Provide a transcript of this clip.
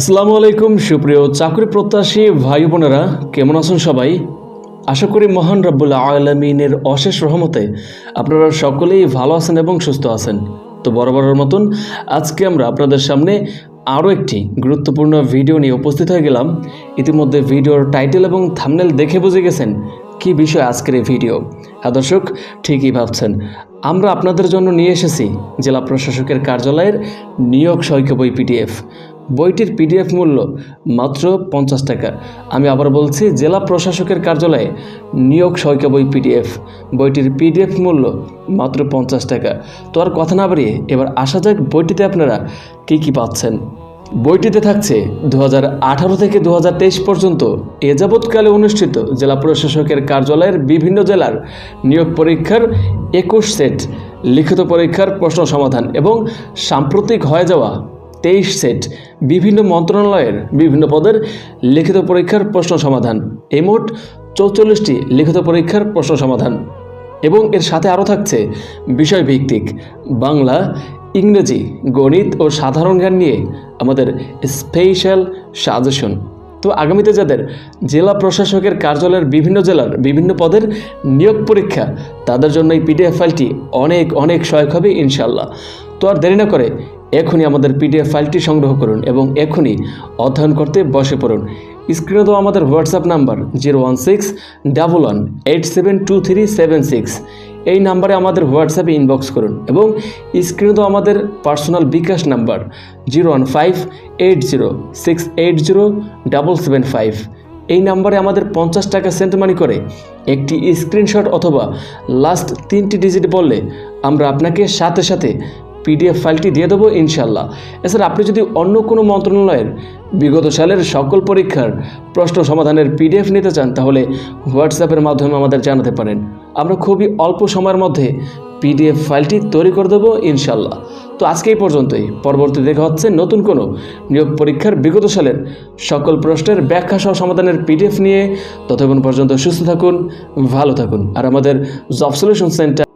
আসসালামু আলাইকুম, সুপ্রিয় চাকরি প্রত্যাশী ভাই বোনেরা, কেমন আছেন সবাই? আশা করি মহান রাব্বুল আলমিনের অশেষ রহমতে আপনারা সকলেই ভালো আছেন এবং সুস্থ আছেন। তো বরাবরের মতন আজকে আমরা আপনাদের সামনে আরও একটি গুরুত্বপূর্ণ ভিডিও নিয়ে উপস্থিত হয়ে গেলাম। ইতিমধ্যে ভিডিওর টাইটেল এবং থামনেল দেখে বুঝে গেছেন কি বিষয় আজকের এই ভিডিও। হ্যাঁ দর্শক, ঠিকই ভাবছেন। আমরা আপনাদের জন্য নিয়ে এসেছি জেলা প্রশাসকের কার্যালয়ের নিয়োগ সৈক্য বই পিডিএফ। বইটির পিডিএফ মূল্য মাত্র পঞ্চাশ টাকা। আমি আবার বলছি, জেলা প্রশাসকের কার্যালয়ে নিয়োগ সৈক্য বই পিডিএফ। বইটির পিডিএফ মূল্য মাত্র পঞ্চাশ টাকা। তো আর কথা না বাড়িয়ে এবার আসা যাক বইটিতে আপনারা কী কী পাচ্ছেন। বইটিতে থাকছে দু হাজার আঠারো থেকে দু হাজার তেইশ পর্যন্ত এ যাবৎকালে অনুষ্ঠিত জেলা প্রশাসকের কার্যালয়ের বিভিন্ন জেলার নিয়োগ পরীক্ষার একুশ সেট, লিখিত পরীক্ষার প্রশ্ন সমাধান এবং সাম্প্রতিক হয়ে যাওয়া তেইশ সেট বিভিন্ন মন্ত্রণালয়ের বিভিন্ন পদের লিখিত পরীক্ষার প্রশ্ন সমাধান। এই মোট চৌচল্লিশটি লিখিত পরীক্ষার প্রশ্ন সমাধান। এবং এর সাথে আরও থাকছে বিষয়ভিত্তিক বাংলা, ইংরেজি, গণিত ও সাধারণ জ্ঞান নিয়ে আমাদের স্পেশাল সাজেশন। তো আগামীতে যাদের জেলা প্রশাসকের কার্যালয়ের বিভিন্ন জেলার বিভিন্ন পদের নিয়োগ পরীক্ষা, তাদের জন্য এই পিডিএফ ফাইলটি অনেক অনেক সহায়ক হবে ইনশাল্লাহ তো আর দেরি না করে এখনই আমাদের পিডিএফ ফাইলটি সংগ্রহ করুন এবং এখনই অধ্যয়ন করতে বসে পড়ুন। স্ক্রিনে তো আমাদের WhatsApp number zero one six double one eight seven two three seven six এই নাম্বারে আমাদের হোয়াটসঅ্যাপে ইনবক্স করুন এবং স্ক্রিনে তো আমাদের personal bKash number zero one five eight zero six eight zero double seven five এই নাম্বারে আমাদের পঞ্চাশ টাকা সেন্ট মানি করে একটি স্ক্রিনশট অথবা লাস্ট তিনটি ডিজিট বললে আমরা আপনাকে সাথে সাথে পিডিএফ ফাইলটি দিয়ে দেবো ইনশাল্লাহ। এছাড়া আপনি যদি অন্য কোনো মন্ত্রণালয়ের বিগত সালের সকল পরীক্ষার প্রশ্ন সমাধানের পিডিএফ নিতে চান, তাহলে হোয়াটসঅ্যাপের মাধ্যমে আমাদের জানাতে পারেন। আমরা খুবই অল্প সময়ের মধ্যে পিডিএফ ফাইলটি তৈরি করে দেবো ইনশাল্লাহ। তো আজকে এই পর্যন্তই। পরবর্তী দেখা হচ্ছে নতুন কোনো নিয়োগ পরীক্ষার বিগত সালের সকল প্রশ্নের ব্যাখ্যা সহ সমাধানের পিডিএফ নিয়ে। ততক্ষণ পর্যন্ত সুস্থ থাকুন, ভালো থাকুন। আর আমাদের জব সলিউশন সেন্টার